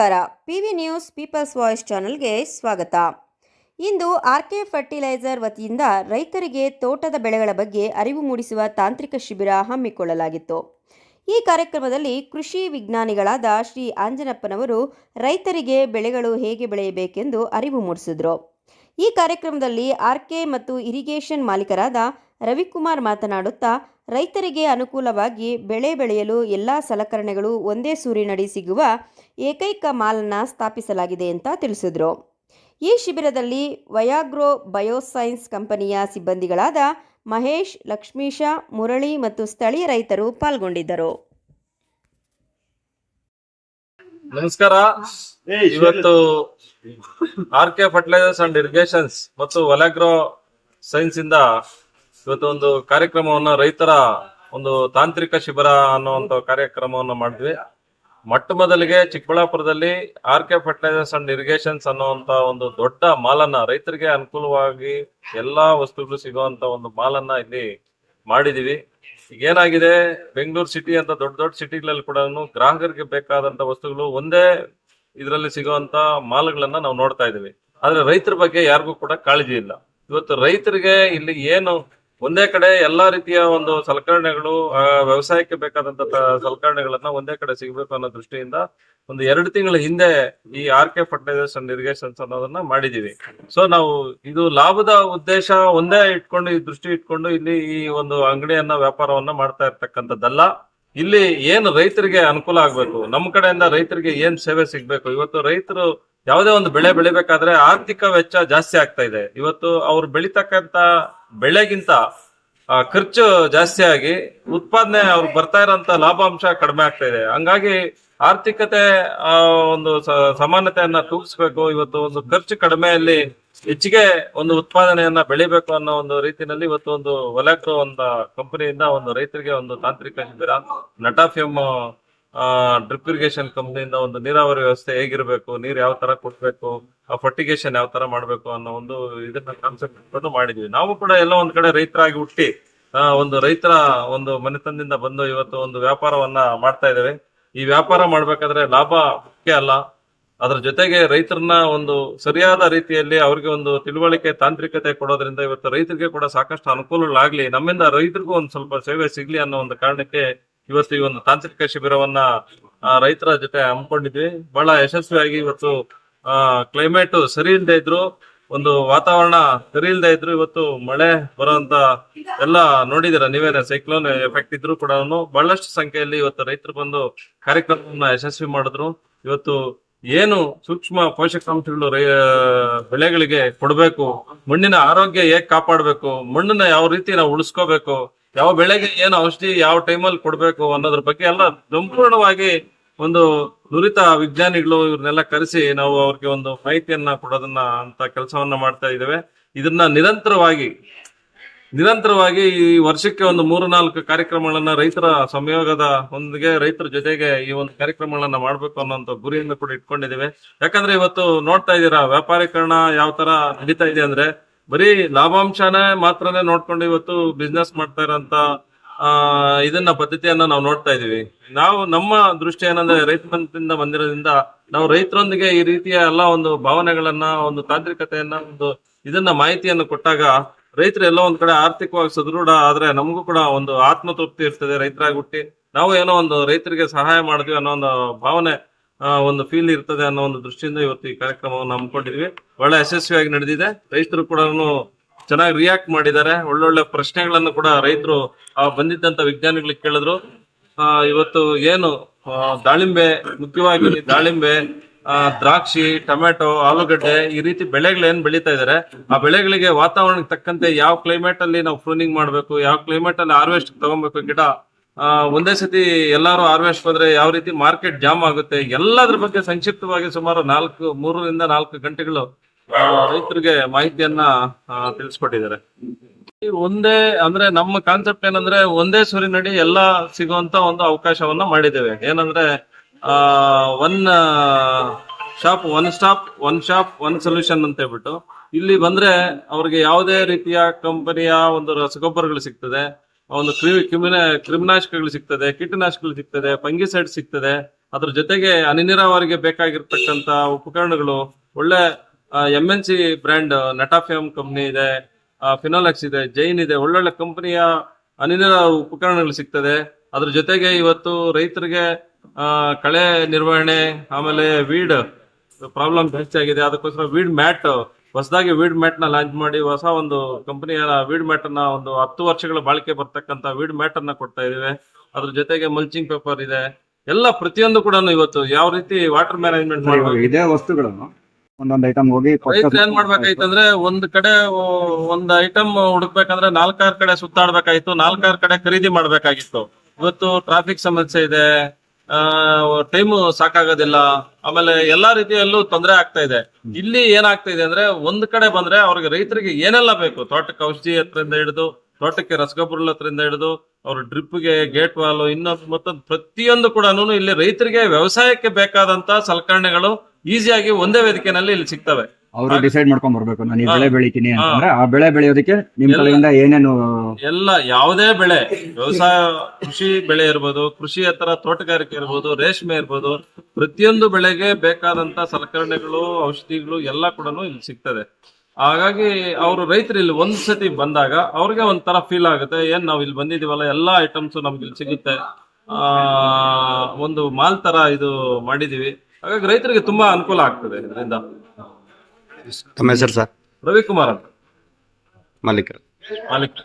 ನಮಸ್ಕಾರ. P V news, people's voice ಚಾನಲ್ಗೆ ಸ್ವಾಗತ. ಇಂದು ಆರ್ ಕೆ ಫರ್ಟಿಲೈಸರ್ ವತಿಯಿಂದ ರೈತರಿಗೆ ತೋಟದ ಬೆಳೆಗಳ ಬಗ್ಗೆ ಅರಿವು ಮೂಡಿಸುವ ತಾಂತ್ರಿಕ ಶಿಬಿರ ಹಮ್ಮಿಕೊಳ್ಳಲಾಗಿತ್ತು. ಈ ಕಾರ್ಯಕ್ರಮದಲ್ಲಿ ಕೃಷಿ ವಿಜ್ಞಾನಿಗಳಾದ ಶ್ರೀ ಆಂಜನಪ್ಪನವರು ರೈತರಿಗೆ ಬೆಳೆಗಳು ಹೇಗೆ ಬೆಳೆಯಬೇಕೆಂದು ಅರಿವು ಮೂಡಿಸಿದರು. ಈ ಕಾರ್ಯಕ್ರಮದಲ್ಲಿ ಆರ್ ಕೆ ಮತ್ತು ಇರಿಗೇಷನ್ ಮಾಲೀಕರಾದ ರವಿಕುಮಾರ್ ಮಾತನಾಡುತ್ತಾ ರೈತರಿಗೆ ಅನುಕೂಲವಾಗಿ ಬೆಳೆ ಬೆಳೆಯಲು ಎಲ್ಲ ಸಲಕರಣೆಗಳು ಒಂದೇ ಸೂರಿನಡಿ ಸಿಗುವ ಏಕೈಕ ಮಾಲನ್ನು ಸ್ಥಾಪಿಸಲಾಗಿದೆ ಅಂತ ತಿಳಿಸಿದರು. ಈ ಶಿಬಿರದಲ್ಲಿ ವಯಾಗ್ರೋ ಬಯೋಸೈನ್ಸ್ ಕಂಪನಿಯ ಸಿಬ್ಬಂದಿಗಳಾದ ಮಹೇಶ್ ಲಕ್ಷ್ಮೀಶ ಮುರಳಿ ಮತ್ತು ಸ್ಥಳೀಯ ರೈತರು ಪಾಲ್ಗೊಂಡಿದ್ದರು. ನಮಸ್ಕಾರ. ಇವತ್ತು R K fertilisers and irrigations ಮತ್ತು ವಲಾಗ್ರೋ ಸೈನ್ಸ್ ಇಂದ ಇವತ್ತು ಒಂದು ಕಾರ್ಯಕ್ರಮವನ್ನ ರೈತರ ಒಂದು ತಾಂತ್ರಿಕ ಶಿಬಿರ ಅನ್ನುವಂತ ಕಾರ್ಯಕ್ರಮವನ್ನು ಮಾಡಿದ್ವಿ. ಮೊಟ್ಟ ಮೊದಲಿಗೆ ಚಿಕ್ಕಬಳ್ಳಾಪುರದಲ್ಲಿ R K fertilisers and irrigations ಅನ್ನುವಂತ ಒಂದು ದೊಡ್ಡ ಮಾಲನ್ನ ರೈತರಿಗೆ ಅನುಕೂಲವಾಗಿ ಎಲ್ಲಾ ವಸ್ತುಗಳು ಸಿಗುವಂತ ಒಂದು ಮಾಲನ್ನ ಇಲ್ಲಿ ಮಾಡಿದೀವಿ. ಏನಾಗಿದೆ ಬೆಂಗಳೂರು ಸಿಟಿ ಅಂತ ದೊಡ್ಡ ದೊಡ್ಡ ಸಿಟಿಗಳಲ್ಲಿ ಕೂಡ ಗ್ರಾಹಕರಿಗೆ ಬೇಕಾದಂತ ವಸ್ತುಗಳು ಒಂದೇ ಇದರಲ್ಲಿ ಸಿಗುವಂತ ಮಾಲ್ಗಳನ್ನ ನಾವು ನೋಡ್ತಾ ಇದೀವಿ ಆದ್ರೆ ರೈತರ ಬಗ್ಗೆ ಯಾರಿಗೂ ಕೂಡ ಕಾಳಜಿ ಇಲ್ಲ. ಇವತ್ತು ರೈತರಿಗೆ ಇಲ್ಲಿ ಏನು ಒಂದೇ ಕಡೆ ಎಲ್ಲಾ ರೀತಿಯ ಒಂದು ಸಲಕರಣೆಗಳು ವ್ಯವಸಾಯಕ್ಕೆ ಬೇಕಾದಂತ ಸಲಕರಣೆಗಳನ್ನ ಒಂದೇ ಕಡೆ ಸಿಗಬೇಕು ಅನ್ನೋ ದೃಷ್ಟಿಯಿಂದ ಒಂದು ಎರಡು ತಿಂಗಳ ಹಿಂದೆ ಈ R K fertilisers and irrigations ಅನ್ನೋದನ್ನ ಮಾಡಿದೀವಿ. ಸೊ ನಾವು ಇದು ಲಾಭದ ಉದ್ದೇಶ ಒಂದೇ ಇಟ್ಕೊಂಡು, ಈ ದೃಷ್ಟಿ ಇಟ್ಕೊಂಡು ಇಲ್ಲಿ ಈ ಒಂದು ಅಂಗಡಿಯನ್ನ ವ್ಯಾಪಾರವನ್ನ ಮಾಡ್ತಾ ಇರ್ತಕ್ಕಂಥದ್ದಲ್ಲ. ಇಲ್ಲಿ ಏನು ರೈತರಿಗೆ ಅನುಕೂಲ ಆಗ್ಬೇಕು? ನಮ್ಮ ಕಡೆಯಿಂದ ರೈತರಿಗೆ ಏನ್ ಸೇವೆ ಸಿಗ್ಬೇಕು? ಇವತ್ತು ರೈತರು ಯಾವುದೇ ಒಂದು ಬೆಳೆ ಬೆಳಿಬೇಕಾದ್ರೆ ಆರ್ಥಿಕ ವೆಚ್ಚ ಜಾಸ್ತಿ ಆಗ್ತಾ ಇದೆ. ಇವತ್ತು ಅವ್ರು ಬೆಳಿತಕ್ಕಂತ ಬೆಳೆಗಿಂತ ಖರ್ಚು ಜಾಸ್ತಿ ಆಗಿ ಉತ್ಪಾದನೆ ಅವ್ರು ಬರ್ತಾ ಇರೋಂತ ಲಾಭಾಂಶ ಕಡಿಮೆ ಆಗ್ತಾ ಇದೆ. ಹಂಗಾಗಿ ಆರ್ಥಿಕತೆ ಒಂದು ಸಮಾನತೆಯನ್ನ ತೂಗಿಸ್ಬೇಕು. ಇವತ್ತು ಒಂದು ಖರ್ಚು ಕಡಿಮೆಯಲ್ಲಿ ಹೆಚ್ಚಿಗೆ ಒಂದು ಉತ್ಪಾದನೆಯನ್ನ ಬೆಳಿಬೇಕು ಅನ್ನೋ ಒಂದು ರೀತಿನಲ್ಲಿ ಇವತ್ತು ಒಂದು ಒಲಾಕ್ರೋ ಒಂದು ಕಂಪನಿಯಿಂದ ಒಂದು ರೈತರಿಗೆ ಒಂದು ತಾಂತ್ರಿಕ ಶಿಬಿರ ನಟಾಫಿಯಂ ಡ್ರಿಪ್ ಇರಿಗೇಷನ್ ಕಂಪ್ನಿಯಿಂದ ಒಂದು ನೀರಾವರಿ ವ್ಯವಸ್ಥೆ ಹೇಗಿರಬೇಕು, ನೀರು ಯಾವ ತರ ಕೊಡ್ಬೇಕು, ಆ ಫರ್ಟಿಗೇಷನ್ ಯಾವ ತರ ಮಾಡ್ಬೇಕು ಅನ್ನೋ ಒಂದು ಇದನ್ನ ಕಾನ್ಸೆಪ್ಟ್ ಇಟ್ಕೊಂಡು ಮಾಡಿದ್ವಿ. ನಾವು ಕೂಡ ಎಲ್ಲ ಒಂದ್ ಕಡೆ ರೈತರಾಗಿ ಹುಟ್ಟಿ ಒಂದು ರೈತರ ಒಂದು ಮನೆತನದಿಂದ ಬಂದು ಇವತ್ತು ಒಂದು ವ್ಯಾಪಾರವನ್ನ ಮಾಡ್ತಾ ಇದ್ದೇವೆ. ಈ ವ್ಯಾಪಾರ ಮಾಡ್ಬೇಕಾದ್ರೆ ಲಾಭ ಮುಖ್ಯ ಅಲ್ಲ. ಅದ್ರ ಜೊತೆಗೆ ರೈತರನ್ನ ಒಂದು ಸರಿಯಾದ ರೀತಿಯಲ್ಲಿ ಅವ್ರಿಗೆ ಒಂದು ತಿಳುವಳಿಕೆ, ತಾಂತ್ರಿಕತೆ ಕೊಡೋದ್ರಿಂದ ಇವತ್ತು ರೈತರಿಗೆ ಕೂಡ ಸಾಕಷ್ಟು ಅನುಕೂಲಗಳಾಗ್ಲಿ, ನಮ್ಮಿಂದ ರೈತರಿಗೂ ಒಂದು ಸ್ವಲ್ಪ ಸೇವೆ ಸಿಗ್ಲಿ ಅನ್ನೋ ಒಂದು ಕಾರಣಕ್ಕೆ ಇವತ್ತು ಈ ಒಂದು ತಾಂತ್ರಿಕ ಶಿಬಿರವನ್ನ ರೈತರ ಜೊತೆ ಹಮ್ಮಿಕೊಂಡಿದ್ವಿ. ಬಹಳ ಯಶಸ್ವಿಯಾಗಿ ಇವತ್ತು, ಆ ಕ್ಲೈಮೇಟ್ ಸರಿ ಇಲ್ಲದೆ ಇದ್ರು, ಒಂದು ವಾತಾವರಣ ಸರಿ ಇಲ್ಲದೆ ಇದ್ರು, ಇವತ್ತು ಮಳೆ ಬರುವಂತ ಎಲ್ಲ ನೋಡಿದಿರ ನೀವೇನೆ ಸೈಕ್ಲೋನ್ ಎಫೆಕ್ಟ್ ಇದ್ರು ಕೂಡ ಬಹಳಷ್ಟು ಸಂಖ್ಯೆಯಲ್ಲಿ ಇವತ್ತು ರೈತರು ಬಂದು ಕಾರ್ಯಕ್ರಮವನ್ನ ಯಶಸ್ವಿ ಮಾಡಿದ್ರು. ಇವತ್ತು ಏನು ಸೂಕ್ಷ್ಮ ಪೋಷಕಾಂಶಗಳು ಬೆಳೆಗಳಿಗೆ ಕೊಡಬೇಕು, ಮಣ್ಣಿನ ಆರೋಗ್ಯ ಹೇಗ್ ಕಾಪಾಡಬೇಕು, ಮಣ್ಣನ್ನ ಯಾವ ರೀತಿ ನಾವು ಉಳಿಸ್ಕೋಬೇಕು ಯಾವ ಬೆಳೆಗೆ ಏನು ಔಷಧಿ ಯಾವ ಟೈಮಲ್ಲಿ ಕೊಡಬೇಕು ಅನ್ನೋದ್ರ ಬಗ್ಗೆ ಎಲ್ಲ ಸಂಪೂರ್ಣವಾಗಿ ಒಂದು ನುರಿತ ವಿಜ್ಞಾನಿಗಳು ಇವ್ರನ್ನೆಲ್ಲ ಕರೆಸಿ ನಾವು ಅವ್ರಿಗೆ ಒಂದು ಮಾಹಿತಿಯನ್ನ ಕೊಡೋದನ್ನ ಅಂತ ಕೆಲಸವನ್ನ ಮಾಡ್ತಾ ಇದ್ದೇವೆ. ಇದನ್ನ ನಿರಂತರವಾಗಿ ನಿರಂತರವಾಗಿ ಈ ವರ್ಷಕ್ಕೆ ಒಂದು ಮೂರು ನಾಲ್ಕು ಕಾರ್ಯಕ್ರಮಗಳನ್ನ ರೈತರ ಸಂಯೋಗದ ಒಂದಿಗೆ, ರೈತರ ಜೊತೆಗೆ ಈ ಒಂದು ಕಾರ್ಯಕ್ರಮಗಳನ್ನ ಮಾಡ್ಬೇಕು ಅನ್ನೋಂಥ ಗುರಿಯನ್ನು ಕೂಡ ಇಟ್ಕೊಂಡಿದ್ದೇವೆ. ಯಾಕಂದ್ರೆ ಇವತ್ತು ನೋಡ್ತಾ ಇದ್ದೀರಾ, ವ್ಯಾಪಾರೀಕರಣ ಯಾವ ತರ ನಡೀತಾ ಇದೆ ಅಂದ್ರೆ ಬರೀ ಲಾಭಾಂಶನೇ ಮಾತ್ರನೇ ನೋಡ್ಕೊಂಡು ಇವತ್ತು ಬಿಸ್ನೆಸ್ ಮಾಡ್ತಾ ಇರೋಂತ ಇದನ್ನ, ಪದ್ಧತಿಯನ್ನ ನಾವು ನೋಡ್ತಾ ಇದೀವಿ ನಾವು ನಮ್ಮ ದೃಷ್ಟಿ ಏನಂದ್ರೆ ರೈತ ಬಂಧದಿಂದ ಬಂದಿರೋದ್ರಿಂದ ನಾವು ರೈತರೊಂದಿಗೆ ಈ ರೀತಿಯ ಎಲ್ಲ ಒಂದು ಭಾವನೆಗಳನ್ನ, ಒಂದು ತಾಂತ್ರಿಕತೆಯನ್ನ, ಒಂದು ಇದನ್ನ ಮಾಹಿತಿಯನ್ನು ಕೊಟ್ಟಾಗ ರೈತರು ಎಲ್ಲ ಒಂದ್ ಕಡೆ ಆರ್ಥಿಕವಾಗಿ ಸದೃಢ ಆದ್ರೆ ನಮಗೂ ಕೂಡ ಒಂದು ಆತ್ಮತೃಪ್ತಿ ಇರ್ತದೆ. ರೈತರಾಗಿ ಹುಟ್ಟಿ ನಾವು ಏನೋ ಒಂದು ರೈತರಿಗೆ ಸಹಾಯ ಮಾಡಿದ್ವಿ ಅನ್ನೋ ಒಂದು ಭಾವನೆ ಒಂದು ಫೀಲ್ ಇರ್ತದೆ ಅನ್ನೋ ಒಂದು ದೃಷ್ಟಿಯಿಂದ ಇವತ್ತು ಈ ಕಾರ್ಯಕ್ರಮವನ್ನು ಹಮ್ಮಿಕೊಂಡಿದ್ವಿ. ಬಹಳ ಯಶಸ್ವಿಯಾಗಿ ನಡೆದಿದೆ. ರೈತರು ಕೂಡ ಚೆನ್ನಾಗಿ ರಿಯಾಕ್ಟ್ ಮಾಡಿದ್ದಾರೆ. ಒಳ್ಳೊಳ್ಳೆ ಪ್ರಶ್ನೆಗಳನ್ನು ಕೂಡ ರೈತರು ಬಂದಿದ್ದಂತ ವಿಜ್ಞಾನಿಗಳಿಗೆ ಕೇಳಿದ್ರು. ಇವತ್ತು ಏನು ದಾಳಿಂಬೆ, ಮುಖ್ಯವಾಗಿ ದಾಳಿಂಬೆ ದ್ರಾಕ್ಷಿ, ಟೊಮೆಟೊ, ಆಲೂಗಡ್ಡೆ ಈ ರೀತಿ ಬೆಳೆಗಳು ಏನ್ ಬೆಳೀತಾ ಇದಾರೆ. ಆ ಬೆಳೆಗಳಿಗೆ ವಾತಾವರಣಕ್ಕೆ ತಕ್ಕಂತೆ ಯಾವ ಕ್ಲೈಮೇಟ್ ಅಲ್ಲಿ ನಾವು ಪ್ರೂನಿಂಗ್ ಮಾಡ್ಬೇಕು, ಯಾವ ಕ್ಲೈಮೇಟ್ ಅಲ್ಲಿ ಹಾರ್ವೆಸ್ಟ್ ತಗೊಬೇಕು ಗಿಡ ಒಂದೇ ಸತಿ ಎಲ್ಲಾರು ಹಾರ್ವೆಸ್ಟ್ ಹೋದ್ರೆ ಯಾವ ರೀತಿ ಮಾರ್ಕೆಟ್ ಜಾಮ್ ಆಗುತ್ತೆ, ಎಲ್ಲದ್ರ ಬಗ್ಗೆ ಸಂಕ್ಷಿಪ್ತವಾಗಿ ಸುಮಾರು ನಾಲ್ಕು, ಮೂರರಿಂದ ನಾಲ್ಕು ಗಂಟೆಗಳು ರೈತರಿಗೆ ಮಾಹಿತಿಯನ್ನ ತಿಳಿಸ್ಕೊಟ್ಟಿದ್ದಾರೆ. ಒಂದೇ ಅಂದ್ರೆ ನಮ್ಮ ಕಾನ್ಸೆಪ್ಟ್ ಏನಂದ್ರೆ ಒಂದೇ ಸೂರಿನಡಿ ಎಲ್ಲಾ ಸಿಗುವಂತ ಒಂದು ಅವಕಾಶವನ್ನ ಮಾಡಿದ್ದೇವೆ. ಏನಂದ್ರೆ, ಆ one shop one stop one shop one solution ಅಂತ ಹೇಳ್ಬಿಟ್ಟು. ಇಲ್ಲಿ ಬಂದ್ರೆ ಅವ್ರಿಗೆ ಯಾವುದೇ ರೀತಿಯ ಕಂಪನಿಯ ಒಂದು ರಸಗೊಬ್ಬರಗಳು ಸಿಗ್ತದೆ. ಒಂದು ಕ್ರಿಮಿ ಕ್ರಿಮಿನ, ಕ್ರಿಮಿನಾಶಕಗಳು ಸಿಗ್ತದೆ, ಕೀಟನಾಶಕಗಳು ಸಿಗ್ತದೆ, ಫಂಗಿಸೈಡ್ ಸಿಗ್ತದೆ. ಅದ್ರ ಜೊತೆಗೆ ಹನಿ ನೀರಾವರಿಗೆ ಬೇಕಾಗಿರ್ತಕ್ಕಂತ ಉಪಕರಣಗಳು. ಒಳ್ಳೆ M N C brand, Netafim company ಇದೆ ಫಿನೋಲೆಕ್ಸ್ ಇದೆ, ಜೈನ್ ಇದೆ, ಒಳ್ಳೊಳ್ಳೆ ಕಂಪನಿಯ ಹನಿ ನೀರಾವರಿ ಉಪಕರಣಗಳು ಸಿಗ್ತದೆ. ಅದ್ರ ಜೊತೆಗೆ ಇವತ್ತು ರೈತರಿಗೆ ಕಳೆ ನಿರ್ವಹಣೆ, ಆಮೇಲೆ ವೀಡ್ ಪ್ರಾಬ್ಲಮ್ ಜಾಸ್ತಿ ಆಗಿದೆ. ಅದಕ್ಕೋಸ್ಕರ ವೀಡ್ ಮ್ಯಾಟ್ ಹೊಸದಾಗಿ ವೀಡ್ ಮ್ಯಾಟ್ನ ಲಾಂಚ್ ಮಾಡಿ ಹೊಸ ಒಂದು ಕಂಪನಿಯ ವೀಡ್ ಮ್ಯಾಟ್ ಅನ್ನ ಒಂದು ಹತ್ತು ವರ್ಷಗಳ ಬಾಳಿಕೆ ಬರ್ತಕ್ಕಂತ ವೀಡ್ ಮ್ಯಾಟ್ ಅನ್ನ ಕೊಡ್ತಾ ಇದೀವಿ ಅದ್ರ ಜೊತೆಗೆ ಮಲ್ಚಿಂಗ್ ಪೇಪರ್ ಇದೆ. ಎಲ್ಲ ಪ್ರತಿಯೊಂದು ಕೂಡ ಇವತ್ತು ಯಾವ ರೀತಿ ವಾಟರ್ ಮ್ಯಾನೇಜ್ಮೆಂಟ್ ಮಾಡಬೇಕು? ಇದೇ ವಸ್ತುಗಳನ್ನು ಒಂದೊಂದು ಐಟಮ್ ಹೋಗಿ ರೈತರು ಏನ್ ಮಾಡ್ಬೇಕಾಯ್ತಂದ್ರೆ ಒಂದ್ ಕಡೆ ಒಂದ್ ಐಟಮ್ ಹುಡುಕ್ಬೇಕಂದ್ರೆ ನಾಲ್ಕಾರು ಕಡೆ ಸುತ್ತಾಡ್ಬೇಕಾಗಿತ್ತು ನಾಲ್ಕಾರು ಕಡೆ ಖರೀದಿ ಮಾಡ್ಬೇಕಾಗಿತ್ತು. ಇವತ್ತು ಟ್ರಾಫಿಕ್ ಸಮಸ್ಯೆ ಇದೆ. ಟೈಮ್ ಸಾಕಾಗೋದಿಲ್ಲ. ಆಮೇಲೆ ಎಲ್ಲಾ ರೀತಿಯಲ್ಲೂ ತೊಂದರೆ ಆಗ್ತಾ ಇದೆ. ಇಲ್ಲಿ ಏನಾಗ್ತಾ ಇದೆ ಅಂದ್ರೆ ಒಂದ್ ಕಡೆ ಬಂದ್ರೆ ಅವ್ರಿಗೆ ರೈತರಿಗೆ ಏನೆಲ್ಲ ಬೇಕು? ತೋಟಕ್ಕೆ ಔಷಧಿ ಹತ್ರದಿಂದ ಹಿಡಿದು, ತೋಟಕ್ಕೆ ರಸಗೊಬ್ಬರ ಹತ್ರದಿಂದ ಹಿಡಿದು, ಅವ್ರ ಡ್ರಿಪ್ಗೆ ಗೇಟ್ ವಾಲ್, ಇನ್ನೊಂದು ಮತ್ತೊಂದು ಪ್ರತಿಯೊಂದು ಕೂಡ ಇಲ್ಲಿ ರೈತರಿಗೆ ವ್ಯವಸಾಯಕ್ಕೆ ಬೇಕಾದಂತ ಸಲಕರಣೆಗಳು ಈಸಿಯಾಗಿ ಒಂದೇ ವೇದಿಕೆನಲ್ಲಿ ಇಲ್ಲಿ ಸಿಗ್ತವೆ. ಅವರು ಡಿಸೈಡ್ ಮಾಡ್ಕೊಂಡ್ ಬರ್ಬೇಕು. ನಾನು ಈ ಬೆಳೆ ಬೆಳಿತೀನಿ ಅಂತಂದ್ರೆ ಆ ಬೆಳೆ ಬೆಳೆಯೋದಕ್ಕೆ ನಿಮ್ ಕಡೆಯಿಂದ ಏನೇನು ಎಲ್ಲ ಯಾವುದೇ ಬೆಳೆ ವ್ಯವಸಾಯ ಕೃಷಿ ಬೆಳೆ ಇರ್ಬೋದು ಕೃಷಿ ಹತ್ರ ತೋಟಗಾರಿಕೆ ಇರ್ಬೋದು ರೇಷ್ಮೆ ಇರ್ಬೋದು ಪ್ರತಿಯೊಂದು ಬೆಳೆಗೆ ಬೇಕಾದಂತ ಸಲಕರಣೆಗಳು ಔಷಧಿಗಳು ಎಲ್ಲ ಕೂಡ ಇಲ್ಲಿ ಸಿಗ್ತದೆ. ಹಾಗಾಗಿ ಅವರು ರೈತರು ಇಲ್ಲಿ ಒಂದ್ ಸತಿ ಬಂದಾಗ ಅವ್ರಿಗೆ ಒಂಥರ ಫೀಲ್ ಆಗುತ್ತೆ ಏನ್ ನಾವು ಇಲ್ಲಿ ಬಂದಿದೀವಲ್ಲ ಎಲ್ಲಾ ಐಟಮ್ಸ್ ನಮ್ಗೆ ಇಲ್ಲಿ ಸಿಗುತ್ತೆ. ಆ ಒಂದು ಮಾಲ್ ತರ ಇದು ಮಾಡಿದೀವಿ. ಹಾಗಾಗಿ ರೈತರಿಗೆ ತುಂಬಾ ಅನುಕೂಲ ಆಗ್ತದೆ ಇದರಿಂದ. ತಮ್ಮ ಹೆಸರು ಸರ್ ರವಿಕುಮಾರ್ ಅಂತ ಮಾಲೀಕರು ಮಾಲಿಕ್